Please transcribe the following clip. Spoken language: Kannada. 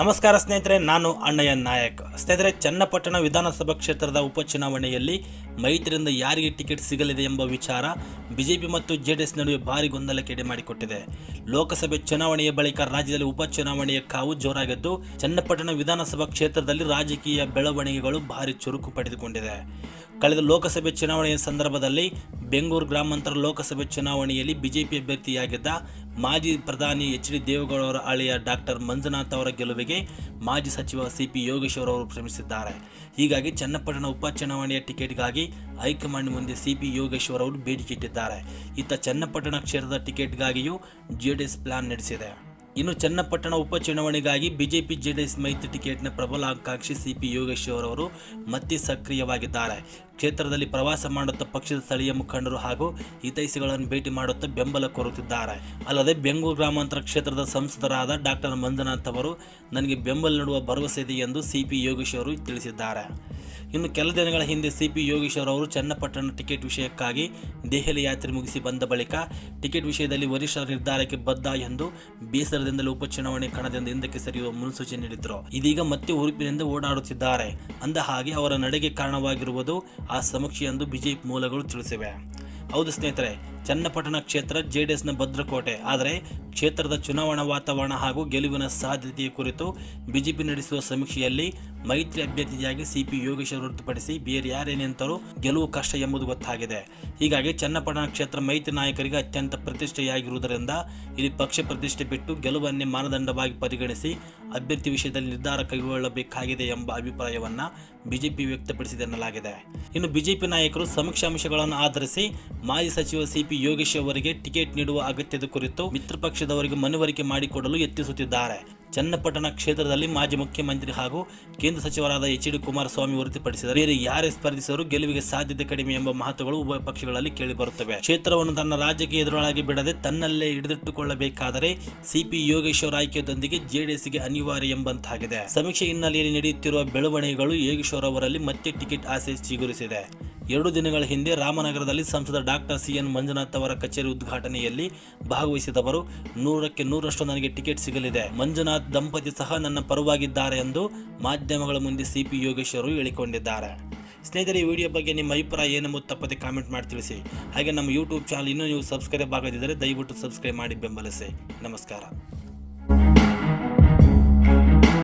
ನಮಸ್ಕಾರ ಸ್ನೇಹಿತರೆ, ನಾನು ಅಣ್ಣಯ್ಯ ನಾಯಕ್. ಸ್ನೇಹಿತರೆ, ಚನ್ನಪಟ್ಟಣ ವಿಧಾನಸಭಾ ಕ್ಷೇತ್ರದ ಉಪಚುನಾವಣೆಯಲ್ಲಿ ಮೈತ್ರಿಯಿಂದ ಯಾರಿಗೆ ಟಿಕೆಟ್ ಸಿಗಲಿದೆ ಎಂಬ ವಿಚಾರ ಬಿಜೆಪಿ ಮತ್ತು ಜೆಡಿಎಸ್ ನಡುವೆ ಭಾರಿ ಗೊಂದಲಕ್ಕೆ ಎಡೆ ಮಾಡಿಕೊಟ್ಟಿದೆ ಲೋಕಸಭೆ ಚುನಾವಣೆಯ ಬಳಿಕ ರಾಜ್ಯದಲ್ಲಿ ಉಪಚುನಾವಣೆಯ ಕಾವು ಜೋರಾಗಿದ್ದು, ಚನ್ನಪಟ್ಟಣ ವಿಧಾನಸಭಾ ಕ್ಷೇತ್ರದಲ್ಲಿ ರಾಜಕೀಯ ಬೆಳವಣಿಗೆಗಳು ಭಾರಿ ಚುರುಕು ಪಡೆದುಕೊಂಡಿದೆ. ಕಳೆದ ಲೋಕಸಭೆ ಚುನಾವಣೆಯ ಸಂದರ್ಭದಲ್ಲಿ ಬೆಂಗಳೂರು ಗ್ರಾಮಾಂತರ ಲೋಕಸಭೆ ಚುನಾವಣೆಯಲ್ಲಿ ಬಿಜೆಪಿ ಅಭ್ಯರ್ಥಿಯಾಗಿದ್ದ ಮಾಜಿ ಪ್ರಧಾನಿ ಎಚ್ ಡಿ ದೇವೇಗೌಡ ಅವರ ಅಳಿಯ ಡಾಕ್ಟರ್ ಮಂಜುನಾಥ್ ಅವರ ಗೆಲುವಿಗೆ ಮಾಜಿ ಸಚಿವ ಸಿ ಪಿ ಯೋಗೇಶ್ವರ್ ಅವರು ಶ್ರಮಿಸಿದ್ದಾರೆ. ಹೀಗಾಗಿ ಚನ್ನಪಟ್ಟಣ ಉಪಚುನಾವಣೆಯ ಟಿಕೆಟ್ಗಾಗಿ ಹೈಕಮಾಂಡ್ ಮುಂದೆ ಸಿ ಪಿ ಯೋಗೇಶ್ವರ್ ಅವರು ಬೇಡಿಕೆ ಇಟ್ಟಿದ್ದಾರೆ. ಇತ್ತ ಚನ್ನಪಟ್ಟಣ ಕ್ಷೇತ್ರದ ಟಿಕೆಟ್ಗಾಗಿಯೂ ಜೆಡಿಎಸ್ ಪ್ಲಾನ್ ನಡೆಸಿದೆ. ಇನ್ನು ಚನ್ನಪಟ್ಟಣ ಉಪಚುನಾವಣೆಗಾಗಿ ಬಿಜೆಪಿ ಜೆಡಿಎಸ್ ಮೈತ್ರಿ ಟಿಕೆಟ್ನ ಪ್ರಬಲ ಆಕಾಂಕ್ಷಿ ಸಿ ಪಿ ಯೋಗೇಶ್ವರ್ ಅವರು ಮತ್ತೆ ಸಕ್ರಿಯವಾಗಿದ್ದಾರೆ. ಕ್ಷೇತ್ರದಲ್ಲಿ ಪ್ರವಾಸ ಮಾಡುತ್ತಾ ಪಕ್ಷದ ಸ್ಥಳೀಯ ಮುಖಂಡರು ಹಾಗೂ ಹಿತೈಷಿಗಳನ್ನು ಭೇಟಿ ಮಾಡುತ್ತಾ ಬೆಂಬಲ ಕೋರುತ್ತಿದ್ದಾರೆ. ಅಲ್ಲದೆ ಬೆಂಗಳೂರು ಗ್ರಾಮಾಂತರ ಕ್ಷೇತ್ರದ ಸಂಸದರಾದ ಡಾಕ್ಟರ್ ಮಂಜುನಾಥ್ ಅವರು, ನನಗೆ ಬೆಂಬಲ ನೀಡುವ ಭರವಸೆ ಇದೆ ಎಂದು ಸಿ ಪಿ ಯೋಗೇಶ್ವರ್ ಅವರು ತಿಳಿಸಿದ್ದಾರೆ. ಇನ್ನು ಕೆಲ ದಿನಗಳ ಹಿಂದೆ ಸಿ ಪಿ ಯೋಗೇಶ್ವರ್ ಅವರು ಚನ್ನಪಟ್ಟಣ ಟಿಕೆಟ್ ವಿಷಯಕ್ಕಾಗಿ ದೆಹಲಿ ಯಾತ್ರೆ ಮುಗಿಸಿ ಬಂದ ಬಳಿಕ ಟಿಕೆಟ್ ವಿಷಯದಲ್ಲಿ ವರಿಷ್ಠರ ನಿರ್ಧಾರಕ್ಕೆ ಬದ್ಧ ಎಂದು ಬೇಸರದಿಂದಲೇ ಉಪಚುನಾವಣೆ ಕಣದಿಂದ ಹಿಂದಕ್ಕೆ ಸರಿಯುವ ಮುನ್ಸೂಚನೆ ನೀಡಿದ್ರು. ಇದೀಗ ಮತ್ತೆ ಉರುಪಿನಿಂದ ಓಡಾಡುತ್ತಿದ್ದಾರೆ. ಅಂದ ಹಾಗೆ ಅವರ ನಡೆಗೆ ಕಾರಣವಾಗಿರುವುದು ಆ ಸಮೀಕ್ಷೆ ಎಂದು ಬಿಜೆಪಿ ಮೂಲಗಳು ತಿಳಿಸಿವೆ. ಹೌದು ಸ್ನೇಹಿತರೆ ಚನ್ನಪಟ್ಟಣ ಕ್ಷೇತ್ರ ಜೆಡಿಎಸ್ನ ಭದ್ರಕೋಟೆ. ಆದರೆ ಕ್ಷೇತ್ರದ ಚುನಾವಣಾ ವಾತಾವರಣ ಹಾಗೂ ಗೆಲುವಿನ ಸಾಧ್ಯತೆಯ ಕುರಿತು ಬಿಜೆಪಿ ನಡೆಸುವ ಸಮೀಕ್ಷೆಯಲ್ಲಿ ಮೈತ್ರಿ ಅಭ್ಯರ್ಥಿಯಾಗಿ ಸಿಪಿ ಯೋಗೇಶ್ವರ್ ಹೊರತುಪಡಿಸಿ ಬೇರೆ ಯಾರೇ ನಿಂತರೂ ಗೆಲುವು ಕಷ್ಟ ಎಂಬುದು ಗೊತ್ತಾಗಿದೆ. ಹೀಗಾಗಿ ಚನ್ನಪಟ್ಟಣ ಕ್ಷೇತ್ರ ಮೈತ್ರಿ ನಾಯಕರಿಗೆ ಅತ್ಯಂತ ಪ್ರತಿಷ್ಠೆಯಾಗಿರುವುದರಿಂದ ಇಲ್ಲಿ ಪಕ್ಷ ಪ್ರತಿಷ್ಠೆ ಬಿಟ್ಟು ಗೆಲುವನ್ನೇ ಮಾನದಂಡವಾಗಿ ಪರಿಗಣಿಸಿ ಅಭ್ಯರ್ಥಿ ವಿಷಯದಲ್ಲಿ ನಿರ್ಧಾರ ಕೈಗೊಳ್ಳಬೇಕಾಗಿದೆ ಎಂಬ ಅಭಿಪ್ರಾಯವನ್ನು ಬಿಜೆಪಿ ವ್ಯಕ್ತಪಡಿಸಿದೆ ಎನ್ನಲಾಗಿದೆ. ಇನ್ನು ಬಿಜೆಪಿ ನಾಯಕರು ಸಮೀಕ್ಷಾಂಶಗಳನ್ನು ಆಧರಿಸಿ ಮಾಜಿ ಸಚಿವ ಸಿಪಿ ಯೋಗೇಶ್ ಅವರಿಗೆ ಟಿಕೆಟ್ ನೀಡುವ ಅಗತ್ಯದ ಕುರಿತು ಮಿತ್ರ ಪಕ್ಷದವರಿಗೆ ಮನವರಿಕೆ ಮಾಡಿಕೊಡಲು ಯತ್ನಿಸುತ್ತಿದ್ದಾರೆ. ಚನ್ನಪಟ್ಟಣ ಕ್ಷೇತ್ರದಲ್ಲಿ ಮಾಜಿ ಮುಖ್ಯಮಂತ್ರಿ ಹಾಗೂ ಕೇಂದ್ರ ಸಚಿವರಾದ ಎಚ್ ಡಿ ಕುಮಾರಸ್ವಾಮಿ ಹೊರತುಪಡಿಸಿದರೆ ಬೇರೆ ಯಾರೇ ಸ್ಪರ್ಧಿಸರು ಗೆಲುವಿಗೆ ಸಾಧ್ಯತೆ ಕಡಿಮೆ ಎಂಬ ಮಾತುಗಳು ಉಭಯ ಪಕ್ಷಗಳಲ್ಲಿ ಕೇಳಿಬರುತ್ತವೆ. ಕ್ಷೇತ್ರವನ್ನು ತನ್ನ ರಾಜ್ಯಕ್ಕೆ ಎದುರಾಗಿ ಬಿಡದೆ ತನ್ನಲ್ಲೇ ಹಿಡಿದಿಟ್ಟುಕೊಳ್ಳಬೇಕಾದರೆ ಸಿಪಿ ಯೋಗೇಶ್ವರ್ ಆಯ್ಕೆಯೊಂದಿಗೆ ಜೆಡಿಎಸ್ಗೆ ಅನಿವಾರ್ಯ ಎಂಬಂತಾಗಿದೆ. ಸಮೀಕ್ಷೆ ಹಿನ್ನೆಲೆಯಲ್ಲಿ ನಡೆಯುತ್ತಿರುವ ಬೆಳವಣಿಗೆಗಳು ಯೋಗೇಶ್ವರ್ ಅವರಲ್ಲಿ ಮತ್ತೆ ಟಿಕೆಟ್ ಆಸೆ ಚಿಗುರಿಸಿದೆ. ಎರಡು ದಿನಗಳ ಹಿಂದೆ ರಾಮನಗರದಲ್ಲಿ ಸಂಸದ ಡಾಕ್ಟರ್ ಸಿ ಎನ್ ಮಂಜುನಾಥ್ ಅವರ ಕಚೇರಿ ಉದ್ಘಾಟನೆಯಲ್ಲಿ ಭಾಗವಹಿಸಿದವರು ನೂರಕ್ಕೆ ನೂರಷ್ಟು ನನಗೆ ಟಿಕೆಟ್ ಸಿಗಲಿದೆ. ಮಂಜುನಾಥ್ ದಂಪತಿ ಸಹ ನನ್ನ ಪರವಾಗಿದ್ದಾರೆ ಎಂದು ಮಾಧ್ಯಮಗಳ ಮುಂದೆ ಸಿಪಿ ಯೋಗೇಶ್ವರು ಹೇಳಿಕೊಂಡಿದ್ದಾರೆ. ಸ್ನೇಹಿತರೆ, ಈ ವಿಡಿಯೋ ಬಗ್ಗೆ ನಿಮ್ಮ ಅಭಿಪ್ರಾಯ ಏನೆಂಬುದು ತಪ್ಪದೆ ಕಾಮೆಂಟ್ ಮಾಡಿ ತಿಳಿಸಿ. ಹಾಗೆ ನಮ್ಮ ಯೂಟ್ಯೂಬ್ ಚಾನಲ್ ಇನ್ನೂ ನೀವು ಸಬ್ಸ್ಕ್ರೈಬ್ ಆಗದಿದ್ದರೆ ದಯವಿಟ್ಟು ಸಬ್ಸ್ಕ್ರೈಬ್ ಮಾಡಿ ಬೆಂಬಲಿಸಿ. ನಮಸ್ಕಾರ.